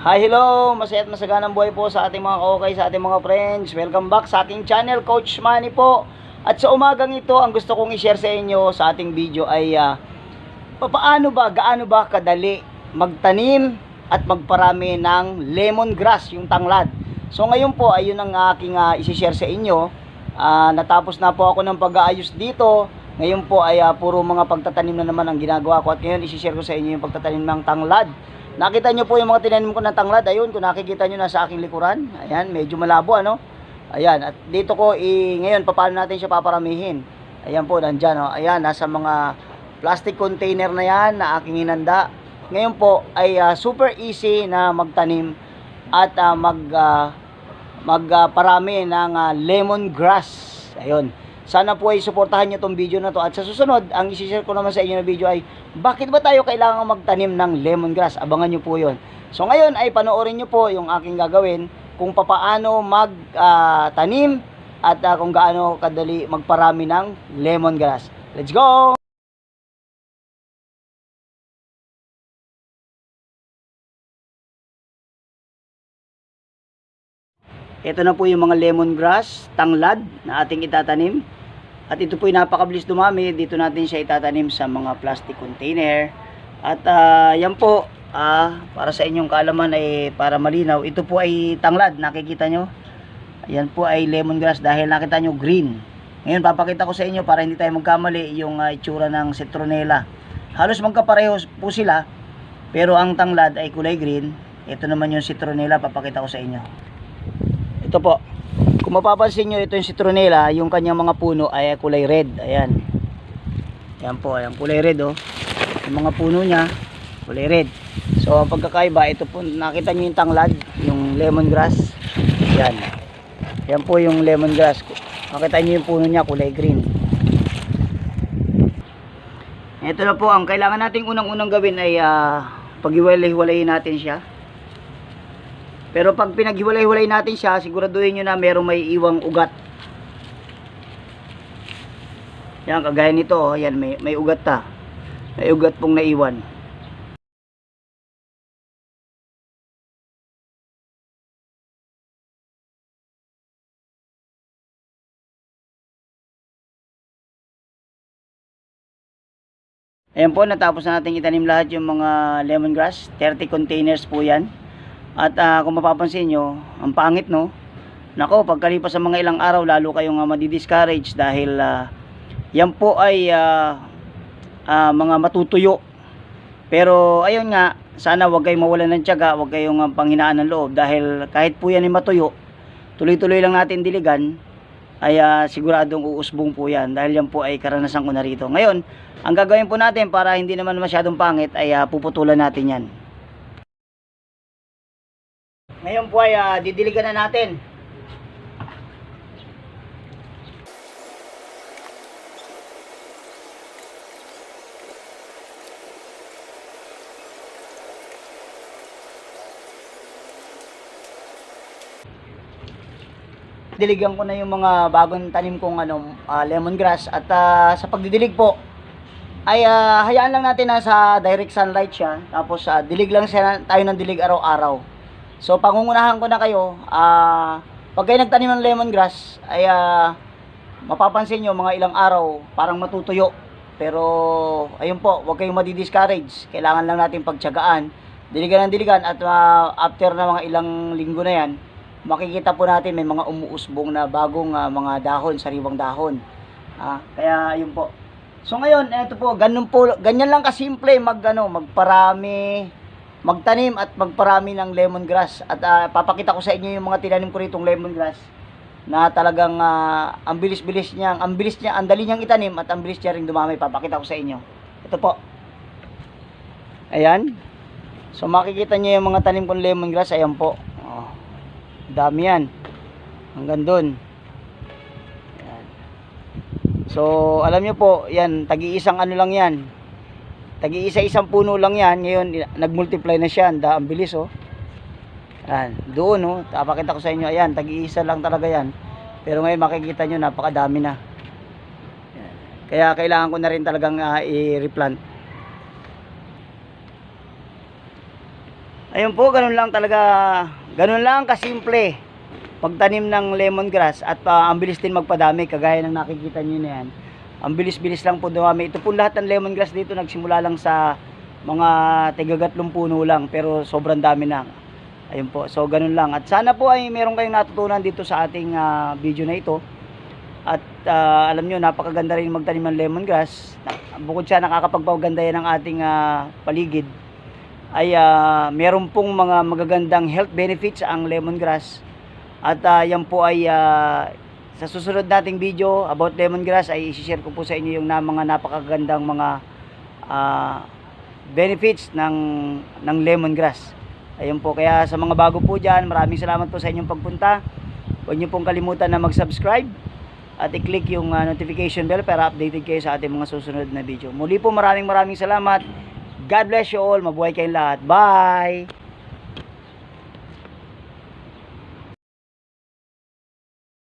Hi, hello! Masaya at masaganang buhay po sa ating mga kaokay, sa ating mga friends. Welcome back sa ating channel, Coach Manny po. At sa umagang ito, ang gusto kong i-share sa inyo sa ating video ay ah, papaano ba, gaano ba kadali magtanim at magparami ng lemongrass, yung tanglad. So ngayon po, ayun ang aking uh, isi-share sa inyo. Ah, natapos na po ako ng pag-aayos dito. Ngayon po ay ah, puro mga pagtatanim na naman ang ginagawa ko. At ngayon isi-share ko sa inyo yung pagtatanim ng tanglad. Nakita nyo po yung mga tinanim ko ng tanglad. Ayun, kung nakikita nyo na sa aking likuran. Ayan, medyo malabo ano. Ayan, at dito ko i ngayon paano natin siya paparamihin. Ayan po, nandyan oh. Ayan, nasa mga plastic container na yan na aking hinanda. Ngayon po ay ah, super easy na magtanim at ah, mag ah, magparami ng ah, lemongrass. Ayun. Sana po ay suportahan nyo tong video na to. At sa susunod, ang isi-share ko naman sa inyo na video ay bakit ba tayo kailangan magtanim ng lemongrass? Abangan nyo po yon. So ngayon ay panoorin nyo po yung aking gagawin kung papaano magtanim at ah, kung gaano kadali magparami ng lemongrass. Let's go! Ito na po yung mga lemongrass, tanglad na ating itatanim. At ito po yung napakabilis dumami. Dito natin siya itatanim sa mga plastic container. At ah, yan po, ah, para sa inyong kaalaman ay para malinaw. Ito po ay tanglad, nakikita nyo. Yan po ay lemongrass dahil nakita nyo green. Ngayon papakita ko sa inyo para hindi tayo magkamali yung ah, itsura ng citronella. Halos magkapareho po sila. Pero ang tanglad ay kulay green. Ito naman yung citronella, papakita ko sa inyo. Ito po. Kung mapapansin nyo, ito yung citronella, yung kanyang mga puno ay kulay red. Ayan. Ayan po, ayan kulay red oh. Yung mga puno niya, kulay red. So, ang pagkakaiba, ito po, nakita nyo yung tanglad, yung lemongrass. Ayan. Ayan po yung lemongrass. Nakita nyo yung puno niya, kulay green. Ito na po, ang kailangan nating unang-unang gawin ay uh, paghiwalay-hiwalayin natin siya. Pero pag pinaghiwalay-hiwalay natin siya, siguraduhin nyo na merong may iwang ugat. Yan, kagaya nito, oh, yan, may, may ugat ta. May ugat pong naiwan. Ayan po, natapos na natin itanim lahat yung mga lemongrass. 30 containers po yan. At ah, kung mapapansin nyo, ang pangit no. Nako, pagkalipas sa mga ilang araw, lalo kayong uh, madi-discourage dahil ah, yan po ay ah, ah, mga matutuyo. Pero ayun nga, sana wag kayong mawalan ng tiyaga, wag kayong uh, panghinaan ng loob dahil kahit po yan ay matuyo, tuloy-tuloy lang natin diligan, ay ah, siguradong uusbong po yan dahil yan po ay karanasan ko na rito. Ngayon, ang gagawin po natin para hindi naman masyadong pangit ay ah, puputulan natin yan. Ngayon po ay ah, didiligan na natin. Diligan ko na yung mga bagong tanim kong ano, ah, lemongrass at ah, sa pagdidilig po ay ah, hayaan lang natin na sa direct sunlight siya tapos ah, dilig lang siya tayo ng dilig araw-araw. So pangungunahan ko na kayo, ah pag kayo nagtanim ng lemongrass, ay ah, mapapansin nyo mga ilang araw, parang matutuyo. Pero ayun po, huwag kayong madi-discourage. Kailangan lang natin pagtiyagaan. Diligan ng diligan at ah, after na mga ilang linggo na yan, makikita po natin may mga umuusbong na bagong ah, mga dahon, sariwang dahon. Ah, kaya ayun po. So ngayon, eto po, ganun po, ganyan lang kasimple mag ano, magparami, magtanim at magparami ng lemongrass at ah, papakita ko sa inyo yung mga tinanim ko ritong lemongrass na talagang ah, ang bilis-bilis niya, ang bilis niya, ang dali niyang itanim at ang bilis niya ring dumami. Papakita ko sa inyo. Ito po. Ayan. So makikita niyo yung mga tanim kong lemongrass, ayan po. Oh, dami yan. Hanggang doon. So, alam niyo po, yan, tagi-isang ano lang yan. Tagi-isa-isang puno lang yan. Ngayon, nag-multiply na siya. Ang da- Ang bilis, oh. Yan, doon, oh. Papakita ko sa inyo. Ayan, tagi-isa lang talaga yan. Pero ngayon, makikita nyo, napakadami na. Kaya kailangan ko na rin talagang ah, i-replant. Ayun po, ganun lang talaga, ganun lang kasimple. Pagtanim ng lemongrass at ah, ang bilis din magpadami, kagaya ng nakikita nyo na yan. Ang bilis-bilis lang po dumami. Ito po lahat ng lemongrass dito nagsimula lang sa mga tigagatlong puno lang, pero sobrang dami na. Ayun po, so ganun lang. At sana po ay meron kayong natutunan dito sa ating ah, video na ito. At ah, alam nyo, napakaganda rin magtanim ng lemongrass. Bukod siya nakakapagpaganda yan ng ating ah, paligid, ay ah, meron pong mga magagandang health benefits ang lemongrass. At ah, yan po ay ah, sa susunod nating video about lemongrass ay i-share ko po sa inyo yung na, mga napakagandang mga ah, benefits ng ng lemongrass. Ayun po, kaya sa mga bago po dyan, maraming salamat po sa inyong pagpunta. Huwag niyo pong kalimutan na mag-subscribe at i-click yung ah, notification bell para updated kayo sa ating mga susunod na video. Muli po maraming maraming salamat. God bless you all. Mabuhay kayong lahat. Bye!